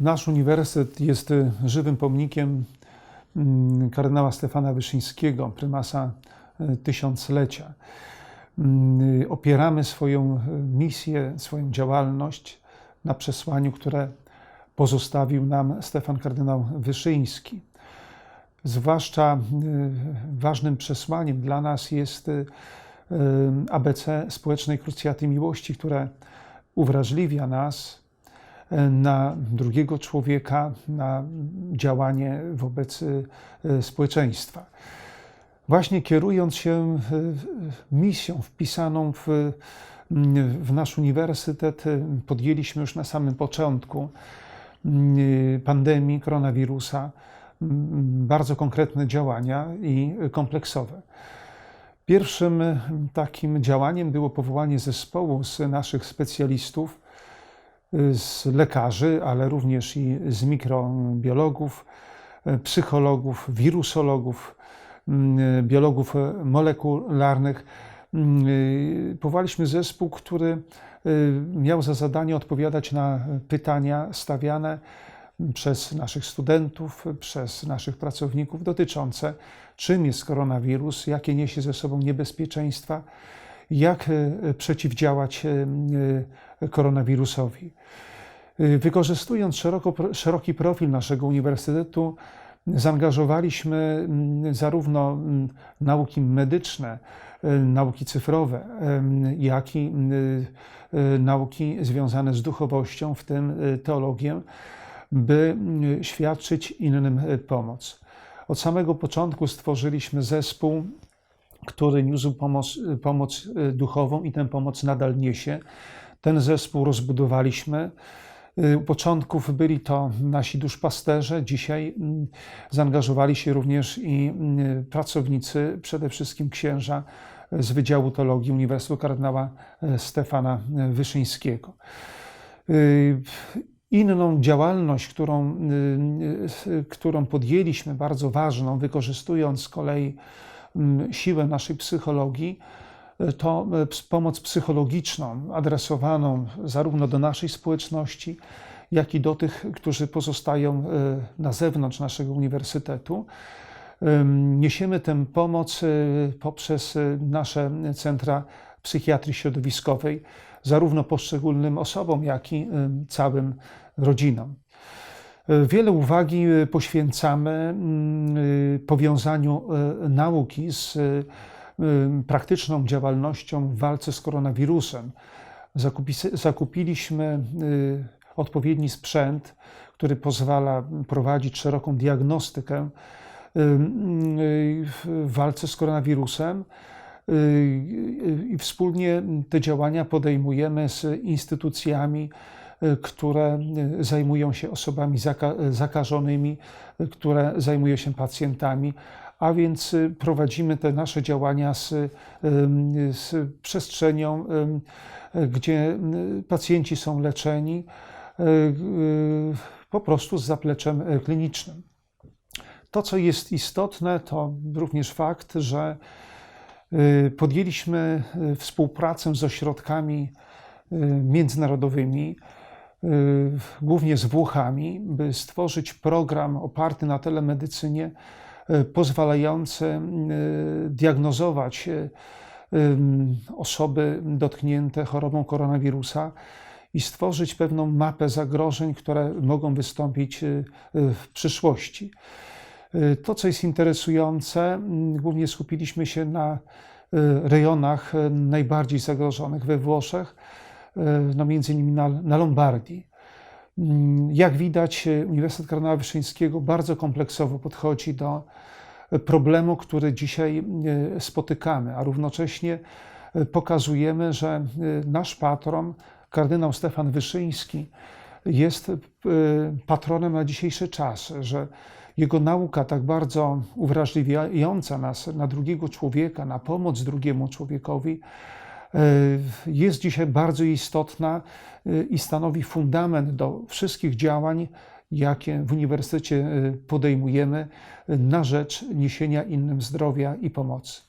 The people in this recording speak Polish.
Nasz uniwersytet jest y, żywym pomnikiem mm, kardynała Stefana Wyszyńskiego, prymasa y, tysiąclecia. Mm, y, Opieramy swoją misję, swoją działalność na przesłaniu, które pozostawił nam Stefan kardynał Wyszyński. Zwłaszcza ważnym przesłaniem dla nas jest ABC społecznej krucjaty miłości, które uwrażliwia nas na drugiego człowieka, na działanie wobec y, społeczeństwa. Właśnie kierując się misją wpisaną w, w nasz uniwersytet, y, podjęliśmy już na samym początku pandemii koronawirusa bardzo konkretne działania i kompleksowe. Pierwszym takim działaniem było powołanie zespołu z naszych specjalistów, z lekarzy, ale również i z mikrobiologów, y, psychologów, wirusologów, mm, biologów y, molekularnych. Mm, y, Powołaliśmy zespół, który miał za zadanie odpowiadać na pytania stawiane przez naszych studentów, przez naszych pracowników dotyczące czym jest koronawirus, jakie niesie ze sobą niebezpieczeństwa, jak przeciwdziałać koronawirusowi. Y, Wykorzystując szeroko, szeroki profil naszego uniwersytetu, zaangażowaliśmy mm, zarówno mm, nauki medyczne, y, nauki cyfrowe, jak i y, y, nauki związane z duchowością, w tym teologię, by świadczyć innym pomoc. Od samego początku stworzyliśmy zespół, który niósł pomoc, pomoc duchową i tę pomoc nadal niesie. Ten zespół rozbudowaliśmy. Y, U początków byli to nasi duszpasterze, dzisiaj mm, zaangażowali się również i mm, pracownicy, przede wszystkim księża z Wydziału Teologii Uniwersytetu Kardynała e, Stefana e, Wyszyńskiego. Y, Inną działalność, którą, y, którą podjęliśmy, bardzo ważną, wykorzystując z kolei mm, siłę naszej psychologii, to ps- pomoc psychologiczną adresowaną zarówno do naszej społeczności, jak i do tych, którzy pozostają y, na zewnątrz naszego uniwersytetu. Niesiemy tę pomoc y, poprzez nasze centra psychiatrii środowiskowej, zarówno poszczególnym osobom, jak i ym, całym rodzinom. Wiele uwagi poświęcamy powiązaniu nauki z praktyczną działalnością w walce z koronawirusem. Zakupi- Zakupiliśmy y, odpowiedni sprzęt, który pozwala prowadzić szeroką diagnostykę w walce z koronawirusem. Y, y, I wspólnie te działania podejmujemy z instytucjami, które y, zajmują się osobami zaka- zakażonymi, y, które zajmują się pacjentami, a więc y, prowadzimy te nasze działania z, z przestrzenią, gdzie y, pacjenci są leczeni, y, y, po prostu z zapleczem y, klinicznym. To, co jest istotne, to również fakt, że y, podjęliśmy y, współpracę z ośrodkami y, międzynarodowymi, y, głównie z Włochami, by stworzyć program oparty na telemedycynie, y, pozwalający y, diagnozować y, osoby dotknięte chorobą koronawirusa i stworzyć pewną mapę zagrożeń, które mogą wystąpić y, y, w przyszłości. Y, To, co jest interesujące, głównie skupiliśmy się na y, rejonach y, najbardziej zagrożonych we Włoszech, y, no między innymi na, na Lombardii. Mm, Jak widać, y, Uniwersytet Kardynała Wyszyńskiego bardzo kompleksowo podchodzi do problemu, który dzisiaj spotykamy, a równocześnie pokazujemy, że nasz patron, kardynał Stefan Wyszyński, jest patronem na dzisiejszy czas, że jego nauka tak bardzo uwrażliwiająca nas na drugiego człowieka, na pomoc drugiemu człowiekowi, jest dzisiaj bardzo istotna y, i stanowi fundament do wszystkich działań, jakie w uniwersytecie y, podejmujemy na rzecz niesienia innym zdrowia i pomocy.